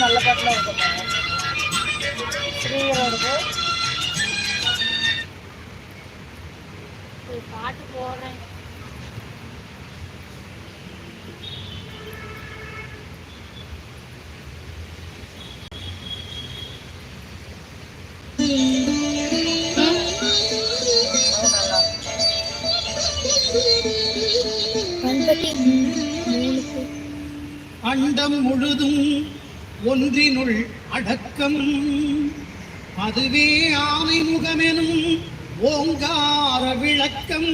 நல்ல பாட்டுலாம் இருக்குங்க ஸ்ரீகரோடது கண்பட்டி மூணுக்கு. அண்டம் முழுதும் ஒன்றினுள் அடக்கம். அதுவே ஆனை முகமெனும் ஓங்கார விளக்கம்.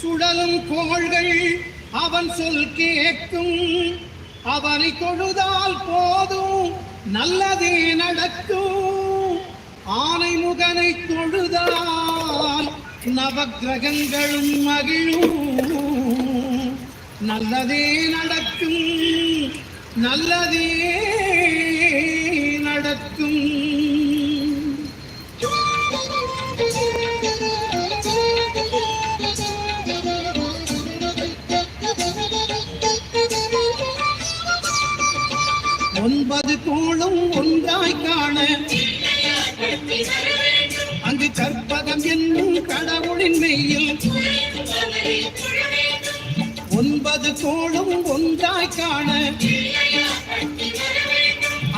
சுழலும் கோள்கள் அவன் சொல் கேட்கும். அவனை தொழுதால் போதும் நல்லதே நடக்கும். ஆனை முகனை தொழுதால் நவகிரகங்களும் மகிழும். நல்லதே நடக்கும் நல்லதே நடக்கும். ஒன்றாய் காண அங்கு கற்பதம் என்னும் கடவுளின் மெய்யில் ஒன்பது கோளும் ஒன்றாய் காண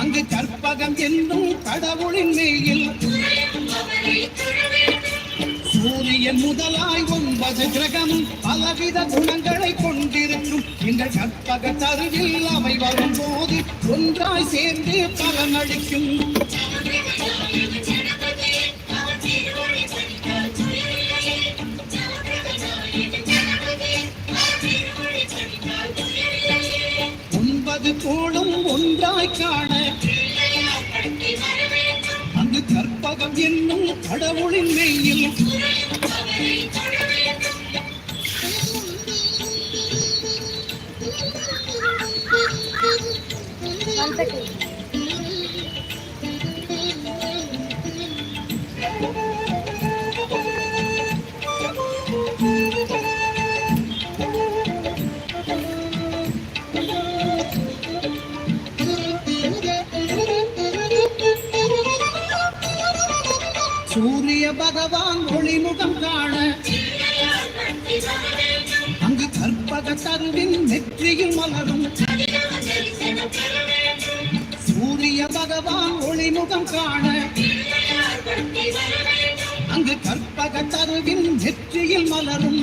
அங்கு கற்பகம் என்னும் கடவுளின் மெய்யில் சூரியன் முதலாய் ஒன்பது கிரகம் பலவித குணங்களை கொண்டிருக்கும் எங்கள் கற்பக தருவில் ஒன்றாய் சேர்ந்து பலனளிக்கும். ஒன்பது கோளும் ஒன்றாய் காண அங்கு கற்பகம் என்னும் கடவுளின் மெய்யில். கண்பட்டி சூரிய கற்பக தருவின் நெற்றியில் மலரும். சூரிய பகவான் ஒளிமுகம் காண. அங்கு கற்பக தருவின் நெற்றியில் மலரும்.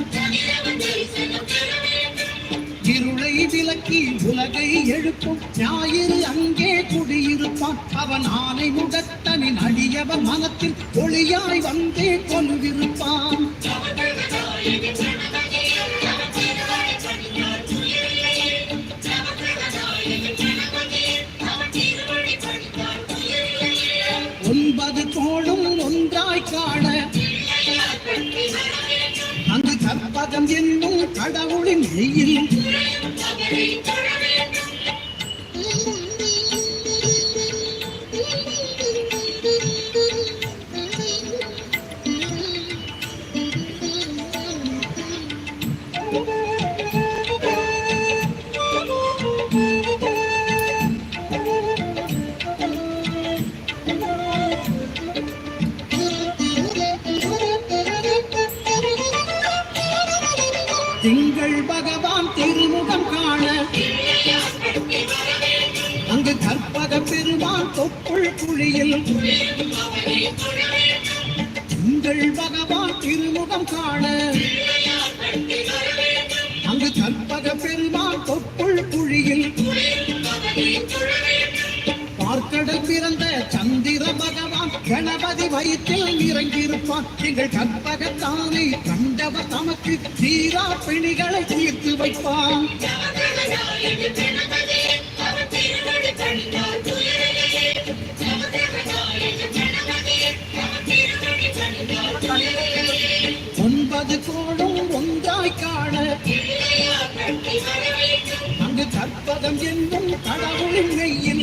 இருளை விலக்கி உலகை எழுப்பும். ஞாயிறு அங்கே குடியிருப்பான். அவன் ஆனை முகத்தனின் அடியவன் மனத்தில் ஒளியாய் வந்தே கொண்டிருப்பான் என்னும் கடவுளின் நெய்யில் உங்கள் பகவான் திருமுகம் காண. அங்கு கற்பக பெருமான் தொப்புள் குழியில் பார்க்கடல் பிறந்த சந்திர பகவான் கணபதி வயிற்றில் இறங்கியிருப்பான். எங்கள் கற்பகத்தானை கண்டவ தமக்கு தீரா பிணிகளை தீர்த்து வைப்பான். கற்பகம் என்னும் கடவுளின் மெய்யில்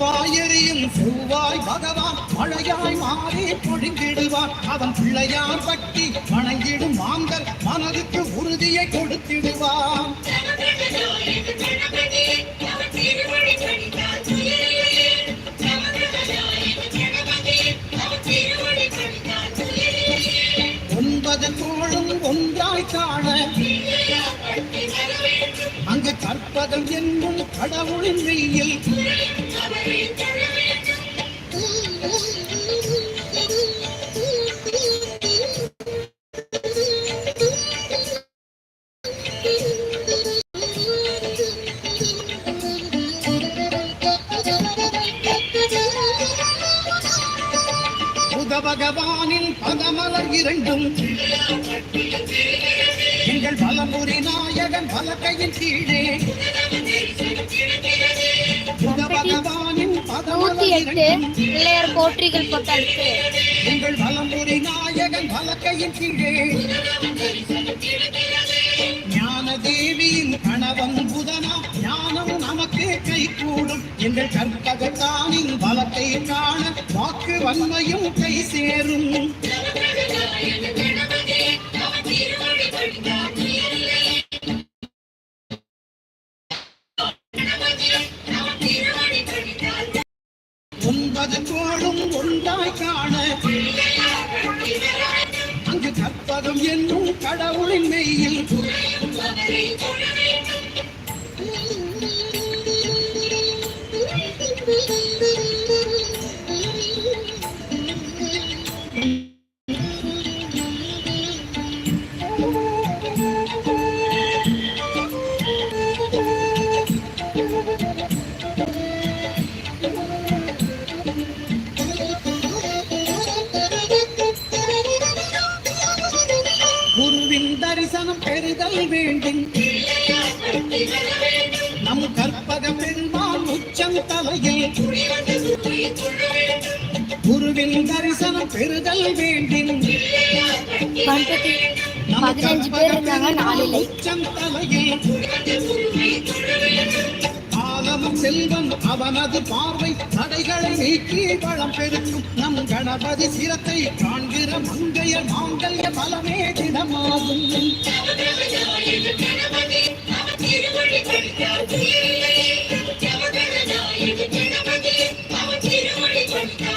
நெருப்பாயெறியும் செவ்வாய் பகவான் மழையாய் மாறி பொழிந்திடுவான் அவன் பிள்ளையார் பட்டி வணங்கிடும் மாந்தர் மனதுக்கு உறுதியை கொடுத்திடுவான் ஒன்பது தோளும் ஒன்றாய் காண அங்கு கற்பதம் என்னும் கடவுளின் வெயில் பகவானின் பதமலர் இரண்டும். எங்கள் பலமுறை நாயகன் பலகையின் கீழே. நூத்தி எட்டு பிள்ளையார் போற்றிகள் பக்கத்து எங்கள் பலமுறை நாயகன் பலகையின் கீழே. ஞான தேவியின் கணவன் புதனா ஞானம் நமக்கு கை கூடும் எங்கள் கற்பகத்தானின் பலத்தை காண வாக்கு வன்மையும் கை சேரும். ஒன்றாய் காண அங்கு கற்பகம் என்னும் கடவுளின் மெய்யில் Thank you. தரிசனம் பெறுதல் வேண்டும். நம் கற்பக பெருமான் உச்சம் தலையில் குருவின் தரிசனம் பெறுதல் வேண்டும். பதினஞ்சு பேர் இருக்காங்க இல்லை உச்சம் தலையில் செல்வம் அவனது பார்வை தடைகளை நீக்கி வளம் பெருக்கும் நம் கணபதி சிரத்தை காண்கிற மங்கைய மாங்கல்ய பலமே திடமாகும் you.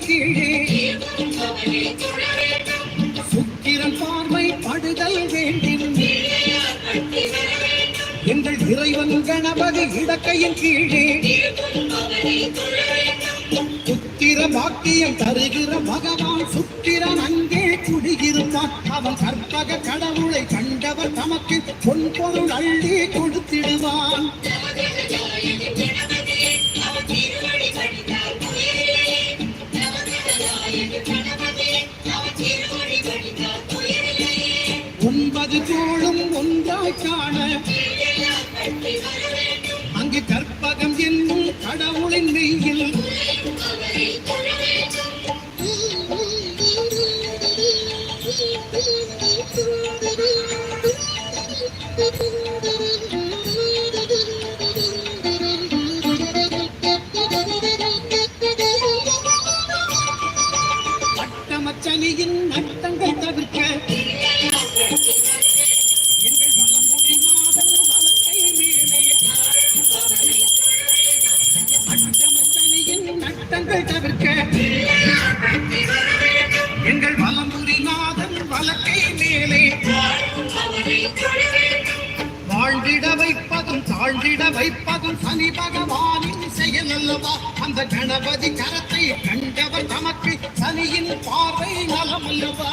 இடக்கையின் கீழே சுக்கிரன் பார்வை படுதல் வேண்டும் எங்கள் இறைவன் கணபதி இடக்கையின் கீழே. புத்திர பாக்கியம் தருகிற பகவான் சுக்கிரன் அங்கே குடியிருந்தான் அவன் கற்பக கடவுளை கண்டவர் தமக்கு பொன் பொருள் அள்ளி கொடுத்திடுவான். すごい! சனி பகவானின் செயல் அல்லவா அந்த கணபதி கரத்தை கண்டவர் தமக்கு சனியின் பார்வை நலம் அல்லவா